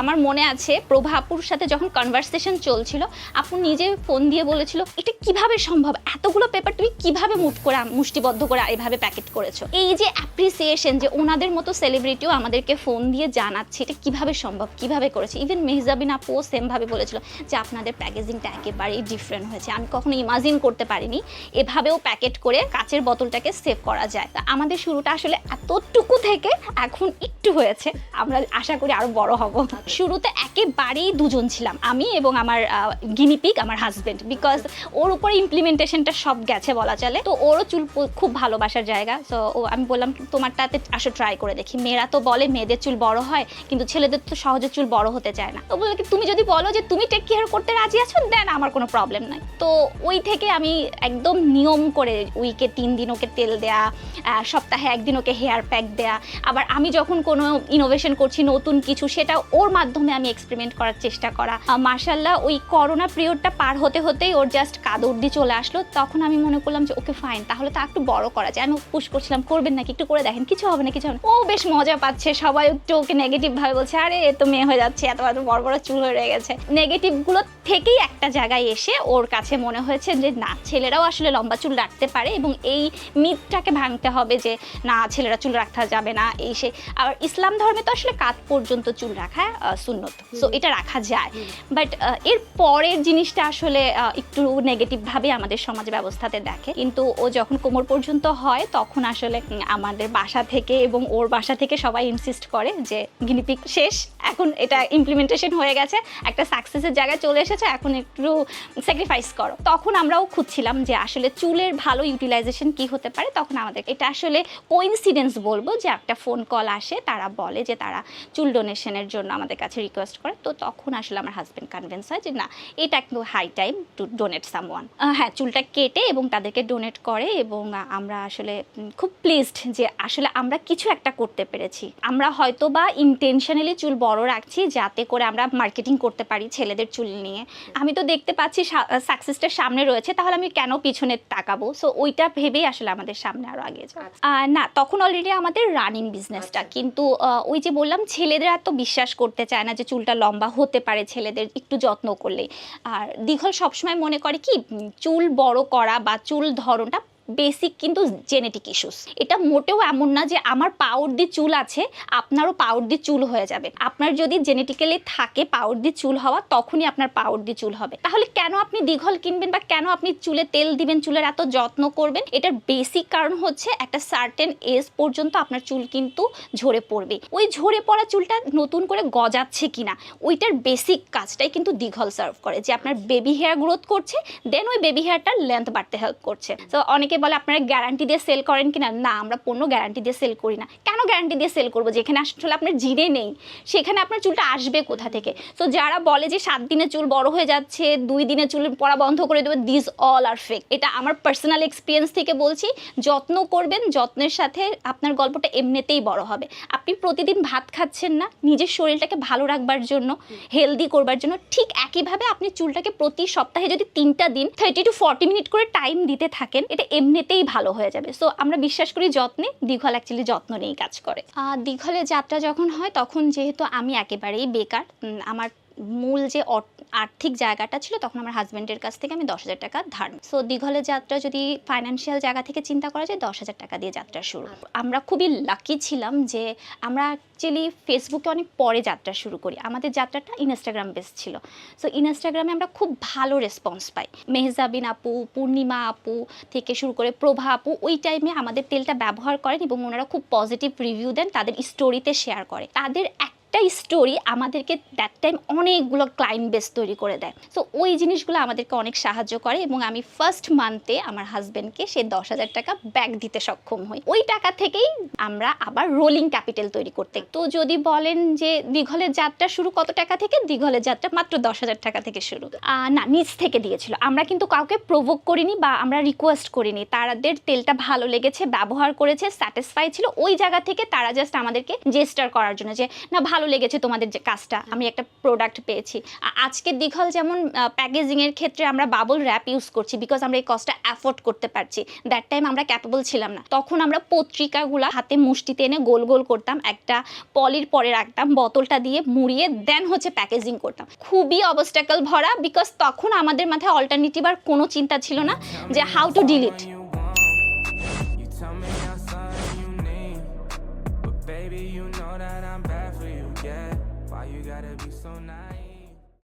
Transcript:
আমার মনে আছে প্রভা আপুর সাথে যখন কনভারসেশন চলছিল, আপু নিজে ফোন দিয়ে বলেছিল, এটা কীভাবে সম্ভব? এতগুলো পেপার তুমি কীভাবে মুভ করে মুষ্টিবদ্ধ করে এভাবে প্যাকেট করেছ? এই যে অ্যাপ্রিসিয়েশন যে ওনাদের মতো সেলিব্রিটিও আমাদেরকে ফোন দিয়ে জানাচ্ছে, এটা কীভাবে সম্ভব? কীভাবে করেছে? ইভেন মেহজাবিন আপুও সেমভাবে বলেছিল যে, আপনাদের প্যাকেজিংটা একেবারেই ডিফারেন্ট হয়েছে। আমি কখনো ইমাজিন করতে পারিনি এভাবেও প্যাকেট করে কাচের বোতলটাকে সেভ করা যায়। তা আমাদের শুরুটা আসলে এতটুকু থেকে এখন একটু হয়েছে। আমরা আশা করি আরও বড় হব। শুরুতে একেবারেই দুজন ছিলাম, আমি এবং আমার গিনিপিক আমার হাজবেন্ড বিকজ ওর উপরে ইমপ্লিমেন্টেশনটা সব গেছে বলা চলে। তো ওরও চুল খুব ভালোবাসার জায়গা সো ও, আমি বললাম, তোমারটাতে আসো ট্রাই করে দেখি। মেয়েরা তো বলে, মেয়েদের চুল বড় হয়, কিন্তু ছেলেদের তো সহজে চুল বড় হতে চায় না। তো বলল কি, তুমি যদি বলো যে, তুমি টেক কেয়ার করতে রাজি আছো? দেন আমার কোনো প্রবলেম নাই। তো ওই থেকে আমি একদম নিয়ম করে উইকে তিন দিন ওকে তেল দেয়া সপ্তাহে একদিন ওকে হেয়ার প্যাক দেয়া। আবার আমি যখন কোনো ইনোভেশন করছি, নতুন কিছু, সেটা ওর মাধ্যমে আমি এক্সপেরিমেন্ট করার চেষ্টা করা। মার্শাল্লাহ ওই করোনা পিরিয়ডটা পার হতে হতেই ওর জাস্ট কাদর্দি চলে আসলো। তখন আমি মনে করলাম যে, ওকে ফাইন তাহলে তা একটু বড় করা যায়। আমি পুশ করছিলাম, করবেন নাকি? একটু করে দেখেন, কিছু হবে না, কিছু হবে না। ও বেশ মজা পাচ্ছে, সবাই একটু ওকে নেগেটিভ ভাবে বলছে, আরে, এ তো মেয়ে হয়ে যাচ্ছে, এত এত বড় বড় চুল হয়ে রয়ে গেছে। নেগেটিভগুলো থেকেই একটা জায়গায় এসে ওর কাছে মনে হয়েছে যে, না, ছেলেরাও আসলে লম্বা চুল রাখতে পারে এবং এই মিথটাকে ভাঙতে হবে যে, না, ছেলেরা চুল রাখতে যাবে না। এই সে, আর ইসলাম ধর্মে তো আসলে কাত পর্যন্ত চুল রাখা। সুন্নত। সো এটা রাখা যায়। বাট এর পরের জিনিসটা আসলে একটু নেগেটিভভাবে আমাদের সমাজ ব্যবস্থাতে দেখে। কিন্তু ও যখন কোমর পর্যন্ত হয় তখন আসলে আমাদের বাসা থেকে এবং ওর বাসা থেকে সবাই ইনসিস্ট করে যে গিনিপিক শেষ। এখন এটা ইমপ্লিমেন্টেশন হয়ে গেছে। একটা সাকসেসের জায়গায় চলে এসেছে। এখন একটু স্যাক্রিফাইস করো। তখন আমরাও খুঁজছিলাম যে আসলে চুলের ভালো ইউটিলাইজেশন কি হতে পারে? তখন আমাদের এটা আসলে কোইন্সিডেন্স বলব যে একটা ফোন কল আসে তারা বলে যে তারা চুল ডোনেশনের জন্য আমাদের কাছে রিকোয়েস্ট করে তো তখন আসলে আমার হাজব্যান্ড কনভিন্স হয় যে না এটা একটু high time to donate someone হ্যাঁ চুলটা কেটে এবং তাদেরকে ডোনেট করে এবং আমরা আসলে খুব প্লিজড যে আসলে আমরা কিছু একটা করতে পেরেছি। আমরা হয়তো বা ইন্টেনশনালি চুল বড় রাখছি যাতে করে আমরা মার্কেটিং করতে পারি ছেলেদের চুল নিয়ে। আমি তো দেখতে পাচ্ছি সাকসেসটা সামনে রয়েছে তাহলে আমি কেন পিছনে তাকাবো? সো ওইটা ভেবেই আসলে আমাদের সামনে আরও আগে যাওয়া। আহ, না তখন অলরেডি আমাদের রানিং বিজনেসটা কিন্তু আহ, ওই যে বললাম ছেলেদের এত বিশ্বাস করতে চায় না যে চুলটা লম্বা হতে পারে ছেলেদের একটু যত্ন করলে আর দীঘল সবসময় মনে করে কি চুল বড় করা বা চুল ধরনটা বেসিক কিন্তু জেনেটিক ইস্যুস এটা মোটেও এমন না যে আমার পাউর দিয়ে চুল আছে, আপনারও পাউর দিয়ে চুল হয়ে যাবে। আপনার যদি জেনেটিক্যালি থাকে পাউর দিয়ে চুল হওয়া, তখনই আপনার পাউর দিয়ে চুল হবে। তাহলে কেন আপনি দীঘল কিনবেন বা কেন আপনি চুলে তেল দিবেন, চুলের এত যত্ন করবেন? এটার বেসিক কারণ হচ্ছে একটা সার্টেন এজ পর্যন্ত আপনার চুল কিন্তু ঝরে পড়বে। ওই ঝরে পড়া চুলটা নতুন করে গজাচ্ছে কিনা, ওইটার বেসিক কাজটাই কিন্তু দীঘল সার্ভ করে। যে আপনার বেবি হেয়ার গ্রোথ করছে দেন ওই বেবি হেয়ারটার লেন্থ বাড়তে হেল্প করছে। তো অনেকে বলে আপনারা গ্যারান্টি দিয়ে সেল করেন কিনা? না, আমরা পণ্য গ্যারান্টি দিয়ে সেল করি না। কেন গ্যারান্টি দিয়ে সেল করব? যেখানে আসলে আপনার জিনে নেই, সেখানে আপনার চুলটা আসবে কোথা থেকে? তো যারা বলে যে সাত দিনে চুল বড় হয়ে যাচ্ছে, দুই দিনে চুল পড়া বন্ধ করে দেবে দিস অল আর ফেক এটা আমার পার্সোনাল এক্সপিরিয়েন্স থেকে বলছি। যত্ন করবেন, যত্নের সাথে আপনার গল্পটা এমনিতেই বড় হবে। আপনি প্রতিদিন ভাত খাচ্ছেন না, নিজের শরীরটাকে ভালো রাখবার জন্য হেলদি করবার জন্য, ঠিক একইভাবে আপনি চুলটাকে প্রতি সপ্তাহে যদি তিনটা দিন থার্টি টু ফর্টি মিনিট করে টাইম দিতে থাকেন, এটা এমনিতেই ভালো হয়ে যাবে। সো আমরা বিশ্বাস করি যত্নে দীঘল অ্যাকচুয়ালি যত্ন নিয়েই কাজ করে। আর দীঘলে যাত্রা যখন হয়, তখন যেহেতু আমি একেবারেই বেকার আমার মূল যে আর্থিক জায়গাটা ছিল তখন আমার হাজব্যান্ডের কাছ থেকে আমি দশ হাজার টাকা ধার সো দীঘলের যাত্রা যদি ফাইন্যান্সিয়াল জায়গা থেকে চিন্তা করা যায়, দশ হাজার টাকা দিয়ে যাত্রা শুরু। আমরা খুবই লাকি ছিলাম যে আমরা অ্যাকচুয়ালি ফেসবুকে অনেক পরে যাত্রা শুরু করি। আমাদের যাত্রাটা ইনস্টাগ্রাম বেস ছিল। সো ইনস্টাগ্রামে আমরা খুব ভালো রেসপন্স পাই। মেহজাবিন আপু, পূর্ণিমা আপু থেকে শুরু করে প্রভা আপু, ওই টাইমে আমাদের তেলটা ব্যবহার করেন এবং ওনারা খুব পজিটিভ রিভিউ দেন, তাদের স্টোরিতে শেয়ার করে। তাদের একটা স্টোরি আমাদেরকে দ্যাট টাইম অনেকগুলো ক্লায়েন্ট বেস তৈরি করে দেয়। সো ওই জিনিসগুলো আমাদেরকে অনেক সাহায্য করে এবং আমি ফার্স্ট মান্থে আমার হাজব্যান্ডকে সে দশ হাজার টাকা ব্যাক দিতে সক্ষম হই। ওই টাকা থেকেই আমরা আবার রোলিং ক্যাপিটাল তৈরি করতে। তো যদি বলেন যে দীঘলের যাত্রা শুরু কত টাকা থেকে? দীঘলের যাত্রা মাত্র দশ হাজার টাকা থেকে শুরু। না, নিচ থেকে দিয়েছিল। আমরা কিন্তু কাউকে প্রভোগ করিনি বা আমরা রিকোয়েস্ট করিনি। তাদের তেলটা ভালো লেগেছে, ব্যবহার করেছে স্যাটিসফাই ছিল। ওই জায়গা থেকে তারা জাস্ট আমাদেরকে জেস্টার করার জন্য যে, না, ভালো ভালো লেগেছে তোমাদের যে কাজটা, আমি একটা প্রোডাক্ট পেয়েছি। আ- আজকের দিঘল যেমন প্যাকেজিংয়ের ক্ষেত্রে আমরা বাবল র্যাপ ইউজ করছি বিকজ আমরা এই কস্টটা অ্যাফোর্ড করতে পারছি। দ্যাট টাইম আমরা ক্যাপেবল ছিলাম না। তখন আমরা পত্রিকাগুলো হাতে মুষ্টিতে এনে গোল গোল করতাম, একটা পলির পরে রাখতাম, বোতলটা দিয়ে মুড়িয়ে দেন হচ্ছে প্যাকেজিং করতাম। খুবই অবস্টাকল ভরা বিকজ তখন আমাদের মাথায় অল্টারনেটিভ আর কোনো চিন্তা ছিল না যে how to delete so nice?